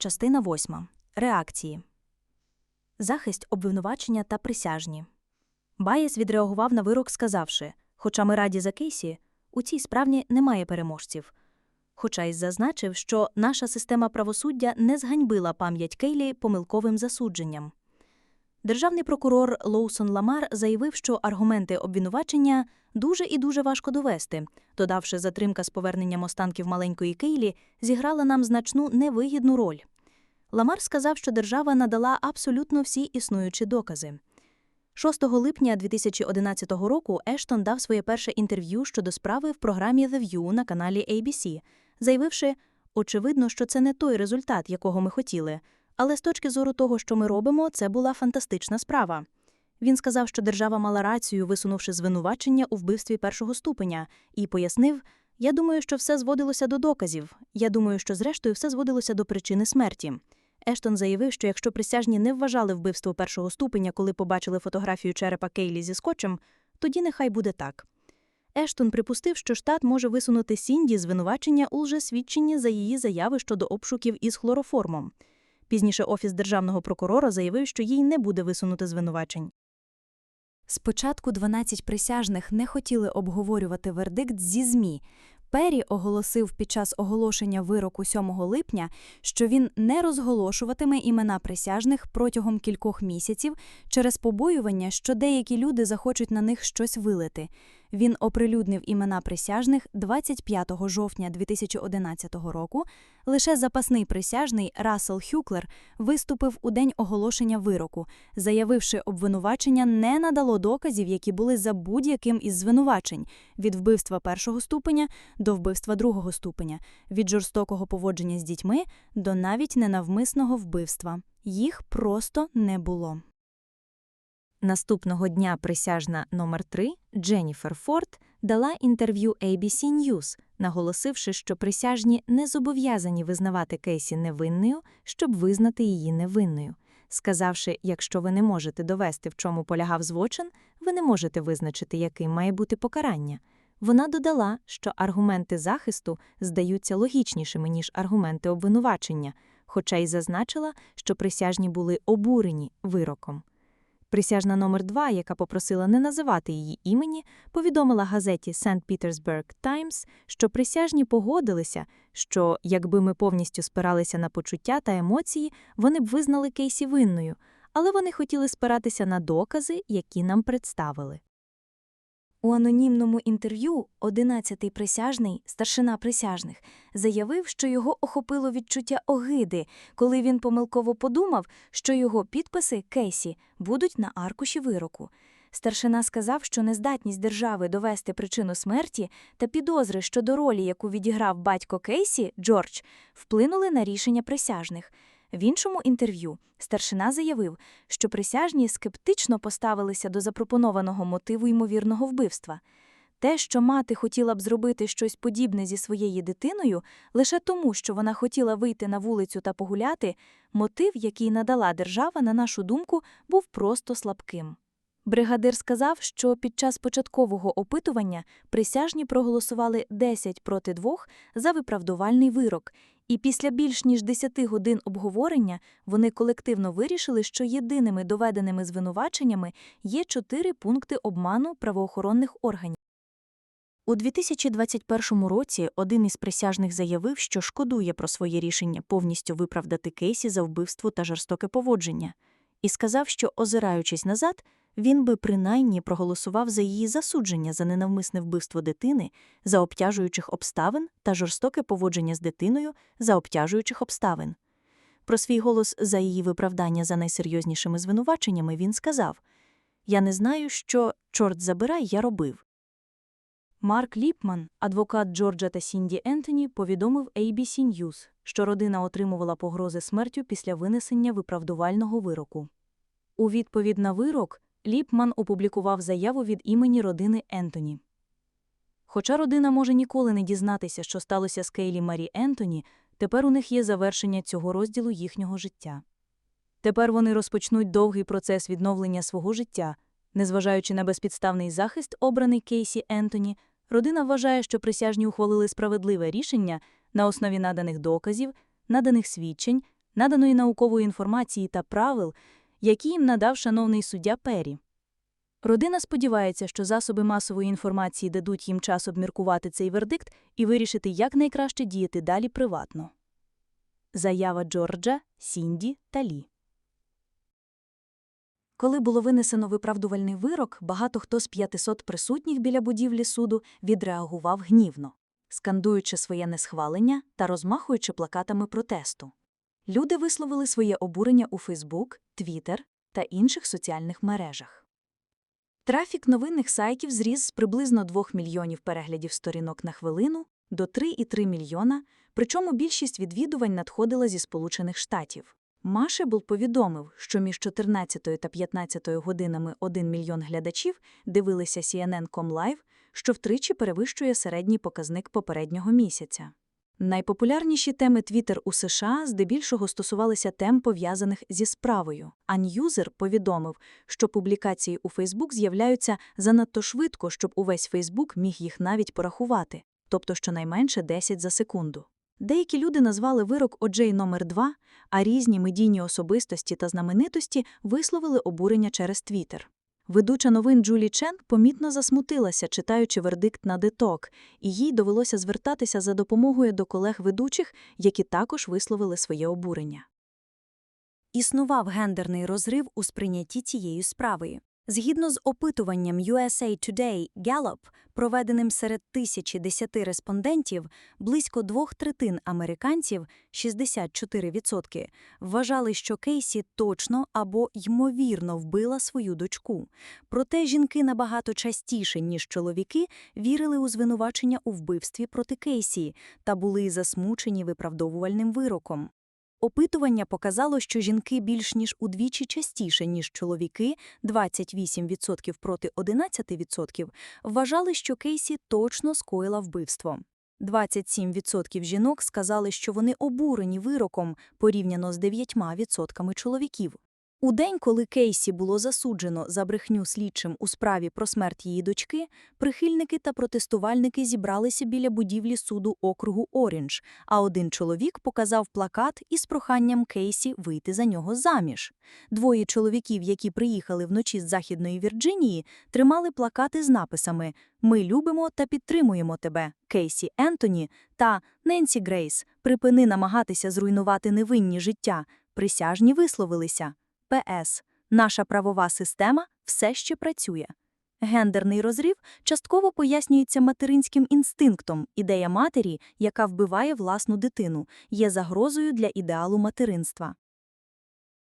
Частина 8. Реакції. Захист, обвинувачення та присяжні. Баєс відреагував на вирок, сказавши: Хоча ми раді за Кейсі, у цій справі немає переможців. Хоча й зазначив, що наша система правосуддя не зганьбила пам'ять Кейлі помилковим засудженням. Державний прокурор Лоусон Ламар заявив, що аргументи обвинувачення дуже і дуже важко довести, додавши, затримка з поверненням останків маленької Кейлі зіграла нам значну невигідну роль. Ламар сказав, що держава надала абсолютно всі існуючі докази. 6 липня 2011 року Ештон дав своє перше інтерв'ю щодо справи в програмі The View на каналі ABC, заявивши, очевидно, що це не той результат, якого ми хотіли, але з точки зору того, що ми робимо, це була фантастична справа. Він сказав, що держава мала рацію, висунувши звинувачення у вбивстві першого ступеня, і пояснив: Я думаю, що все зводилося до доказів. Я думаю, що зрештою все зводилося до причини смерті. Ештон заявив, що якщо присяжні не вважали вбивство першого ступеня, коли побачили фотографію черепа Кейлі зі скотчем, тоді нехай буде так. Ештон припустив, що штат може висунути Сінді звинувачення у лжесвідченні за її заяви щодо обшуків із хлороформом. Пізніше Офіс державного прокурора заявив, що їй не буде висунути звинувачень. Спочатку 12 присяжних не хотіли обговорювати вердикт зі ЗМІ. Пері оголосив під час оголошення вироку 7 липня, що він не розголошуватиме імена присяжних протягом кількох місяців через побоювання, що деякі люди захочуть на них щось вилити. Він оприлюднив імена присяжних 25 жовтня 2011 року. Лише запасний присяжний Рассел Хюклер виступив у день оголошення вироку, заявивши, обвинувачення не надало доказів, які були за будь-яким із звинувачень від вбивства першого ступеня до вбивства другого ступеня, від жорстокого поводження з дітьми до навіть ненавмисного вбивства. Їх просто не було. Наступного дня присяжна номер 3 Дженніфер Форд дала інтерв'ю ABC News, наголосивши, що присяжні не зобов'язані визнавати Кейсі невинною, щоб визнати її невинною. Сказавши, якщо ви не можете довести, в чому полягав злочин, ви не можете визначити, яким має бути покарання. Вона додала, що аргументи захисту здаються логічнішими, ніж аргументи обвинувачення, хоча й зазначила, що присяжні були обурені вироком. Присяжна номер 2 яка попросила не називати її імені, повідомила газеті St. Petersburg Times, що присяжні погодилися, що, якби ми повністю спиралися на почуття та емоції, вони б визнали Кейсі винною, але вони хотіли спиратися на докази, які нам представили. У анонімному інтерв'ю 11-й присяжний, старшина присяжних, заявив, що його охопило відчуття огиди, коли він помилково подумав, що його підписи Кейсі будуть на аркуші вироку. Старшина сказав, що нездатність держави довести причину смерті та підозри щодо ролі, яку відіграв батько Кейсі Джордж, вплинули на рішення присяжних. В іншому інтерв'ю старшина заявив, що присяжні скептично поставилися до запропонованого мотиву ймовірного вбивства. Те, що мати хотіла б зробити щось подібне зі своєю дитиною, лише тому, що вона хотіла вийти на вулицю та погуляти, мотив, який надала держава, на нашу думку, був просто слабким. Бригадир сказав, що під час початкового опитування присяжні проголосували 10 проти 2 за виправдувальний вирок, і після більш ніж 10 годин обговорення вони колективно вирішили, що єдиними доведеними звинуваченнями є чотири пункти обману правоохоронних органів. У 2021 році один із присяжних заявив, що шкодує про своє рішення повністю виправдати Кейсі за вбивство та жорстоке поводження, і сказав, що, озираючись назад, він би принаймні проголосував за її засудження за ненавмисне вбивство дитини за обтяжуючих обставин та жорстоке поводження з дитиною за обтяжуючих обставин. Про свій голос за її виправдання за найсерйознішими звинуваченнями він сказав Я не знаю, що, чорт забирай, я робив. Марк Ліпман, адвокат Джорджа та Сінді Ентоні, повідомив ABC News, що родина отримувала погрози смертю після винесення виправдувального вироку. У відповідь на вирок Ліпман опублікував заяву від імені родини Ентоні. Хоча родина може ніколи не дізнатися, що сталося з Кейлі Марі Ентоні, тепер у них є завершення цього розділу їхнього життя. Тепер вони розпочнуть довгий процес відновлення свого життя. Незважаючи на безпідставний захист, обраний Кейсі Ентоні, родина вважає, що присяжні ухвалили справедливе рішення на основі наданих доказів, наданих свідчень, наданої наукової інформації та правил, які їм надав шановний суддя Пері. Родина сподівається, що засоби масової інформації дадуть їм час обміркувати цей вердикт і вирішити, як найкраще діяти далі приватно. Заява Джорджа, Сінді та Лі. Коли було винесено виправдувальний вирок, багато хто з 500 присутніх біля будівлі суду відреагував гнівно, скандуючи своє несхвалення та розмахуючи плакатами протесту. Люди висловили своє обурення у Фейсбук, Твіттер та інших соціальних мережах. Трафік новинних сайтів зріс з приблизно 2 мільйонів переглядів сторінок на хвилину до 3,3 мільйона, причому більшість відвідувань надходила зі Сполучених Штатів. Машебл повідомив, що між 14 та 15 годинами 1 мільйон глядачів дивилися CNN.com Live, що втричі перевищує середній показник попереднього місяця. Найпопулярніші теми Twitter у США здебільшого стосувалися тем, пов'язаних зі справою. А Ньюзер повідомив, що публікації у Facebook з'являються занадто швидко, щоб увесь Facebook міг їх навіть порахувати, тобто щонайменше 10 за секунду. Деякі люди назвали вирок Оджей номер 2 а різні медійні особистості та знаменитості висловили обурення через Твіттер. Ведуча новин Джулі Чен помітно засмутилася, читаючи вердикт на деток, і їй довелося звертатися за допомогою до колег-ведучих, які також висловили своє обурення. Існував гендерний розрив у сприйнятті цієї справи. Згідно з опитуванням USA Today Gallup, проведеним серед тисячі десяти респондентів, близько двох третин американців 64%, вважали, що Кейсі точно або ймовірно вбила свою дочку. Проте жінки набагато частіше, ніж чоловіки, вірили у звинувачення у вбивстві проти Кейсі та були засмучені виправдовувальним вироком. Опитування показало, що жінки більш ніж удвічі частіше, ніж чоловіки, 28% проти 11%, вважали, що Кейсі точно скоїла вбивство. 27% жінок сказали, що вони обурені вироком порівняно з 9% чоловіків. У день, коли Кейсі було засуджено за брехню слідчим у справі про смерть її дочки, прихильники та протестувальники зібралися біля будівлі суду округу Оріндж, а один чоловік показав плакат із проханням Кейсі вийти за нього заміж. Двоє чоловіків, які приїхали вночі з Західної Вірджинії, тримали плакати з написами «Ми любимо та підтримуємо тебе, Кейсі Ентоні» та «Ненсі Грейс, припини намагатися зруйнувати невинні життя». Присяжні висловилися. ПС. Наша правова система все ще працює. Гендерний розрив частково пояснюється материнським інстинктом. Ідея матері, яка вбиває власну дитину, є загрозою для ідеалу материнства.